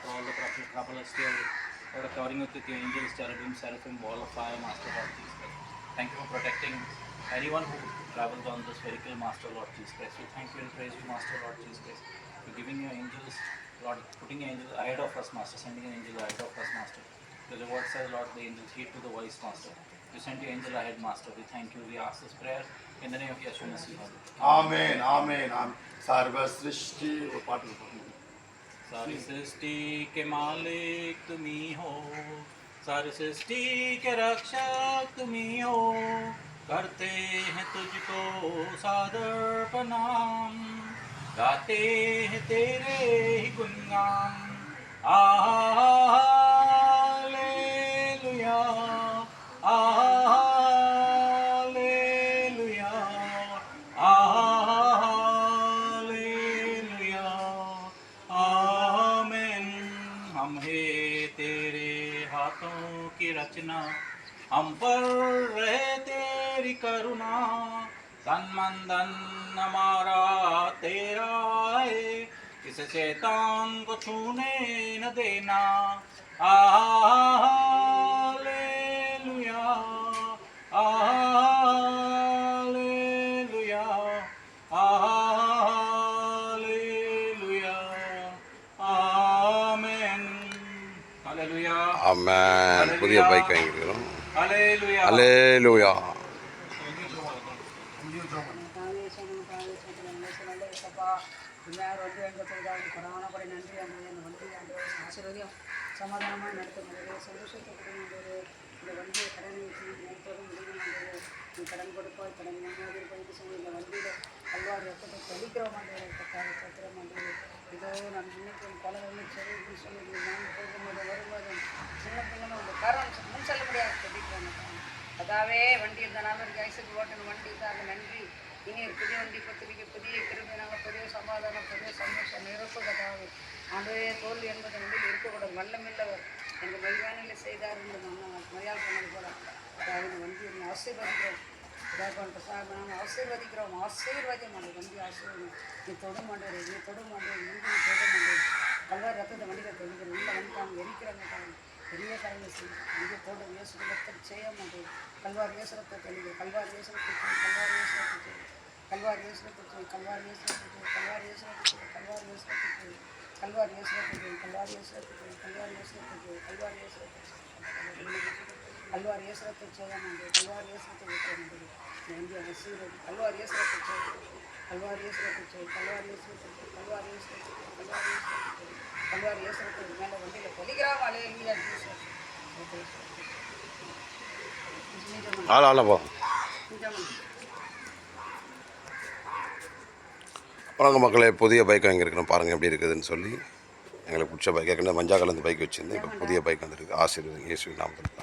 For all the Prabhulas, they for covering with your angels, cherubim, seraphim, wall of fire, Master Lord Jesus Christ. Thank you for protecting anyone who travels on this spherical Master Lord Jesus Christ. We thank you and praise you, Master Lord Jesus Christ, for giving your angels, Lord, putting your angels ahead of us, Master, sending an angel ahead of us, Master. The word says, Lord, the angels heed to the voice, Master. You sent your angel ahead, Master. We thank you. We ask this prayer in the name of Yeshua Messiah. Amen. Amen. Amen. Sarva Srishti. सारी सृष्टि के मालिक तुम ही हो। सारी सृष्टि के रक्षक तुम ही हो। करते हैं तुझको सादर प्रणाम। गाते हैं तेरे ही गुणगान। हालेलुया हाथों की रचना। हम पर रहे तेरी करुणा। तन मन धन हमारा तेरा है। इस शैतान को छूने न देना। हालेलुया ஆமாம் புதிய பைக் வாங்கியிருக்கிறோம். அலே லூயா எல்லாரும் வந்து நன்றி அந்த வண்டி அந்த சமாதானமாக நடத்துகிறது சந்தோஷத்தை கடன் கொடுப்போம் கடன் மாதிரி போயிட்டு சொல்லி இந்த வண்டியில் கல்வாரி இருக்கட்டும் தெளிக்கிற ஆண்டவரே கட்டாக சத்திரம் ஆண்டவரே இதோ நான் இன்னைக்கு பல வந்து சரி சொல்லி நான் போகும்போது வரும்போது சின்ன பிள்ளைங்க ஒரு காரணம் முன் சொல்ல முடியாது தெளிக்கிறோம் அதாவே வண்டி இந்த நாளுக்கு ஐசுக்கு ஓட்டின வண்டி தான் நன்றி. இனி ஒரு புதிய வண்டி பத்திரிக்கை புதிய கிருமி புதிய சமாதானம் புதிய சந்தோஷம் நிரப்பு கதாவது ஆண்டவே தோல்வி என்பது வண்டியில் இருக்கக்கூடாது வல்லமில்லவர் எங்கள் மெய்வானில் செய்தார் என்று நம்ம மரியாதை பண்ணது போல. அதாவது வண்டி வண்டியை ஆசீர்வதிக்கிறோம். இதாக்கோன் பிரசாத் நாங்கள் ஆசீர்வதிக்கிறோம் ஆசீர்வாதம் அந்த வண்டி ஆசீர்வதி நீ தொட மாட்டேன் நீ தொட மாட்டேன் நீ தொட மாட்டேன் பல்வேறு ரத்தத்தை வண்டியில் தெளிக்கிறோம் உள்ள வந்துட்டாங்க எரிக்கிறாங்க காரணம் பெரிய காரியங்கள் செய்யும் அங்கே போட இயேசுரத்தை செய்ய மாட்டேன் கல்வார் வேசுரத்தை தெளிவு கல்வார் வேசுரத்தை கல்வார் வேசுரத்தை கல்வார் வேசுரத்தை கல்வார் வேசுரத்தை கல்வார் வேசுரத்தை கல்வார் வேசுரத்தை கல்வார் வேசுரத்தை கல்வார் வேசுரத்தை கல்வார் வேசுரத்தை கல்வார் வேசுரத்தை కల్వారేశ్వరతో చేయనండి కల్వారేశ్వరతో వచ్చానండి ఏంటి అసలు కల్వారేశ్వరతో చేయి కల్వారేశ్వరతో చేయి కల్వారేశ్వరతో కల్వారేశ్వరతో కల్వారేశ్వరతో కల్వారేశ్వరతో மேல வண்டியில் பொலிகிராம அலையில ஆள் ஆளப்பா மக்களே புதிய பைக் வாங்கியிருக்கணும் பாருங்கள் எப்படி இருக்குதுன்னு சொல்லி. எங்களுக்கு பிடிச்ச பைக் ஏற்கனவே மஞ்சா கலந்து பைக் வச்சுருந்தேன். இப்போ புதிய பைக் வந்துருக்கு. ஆசீர்வாதம் இயேசு நாமத்தில்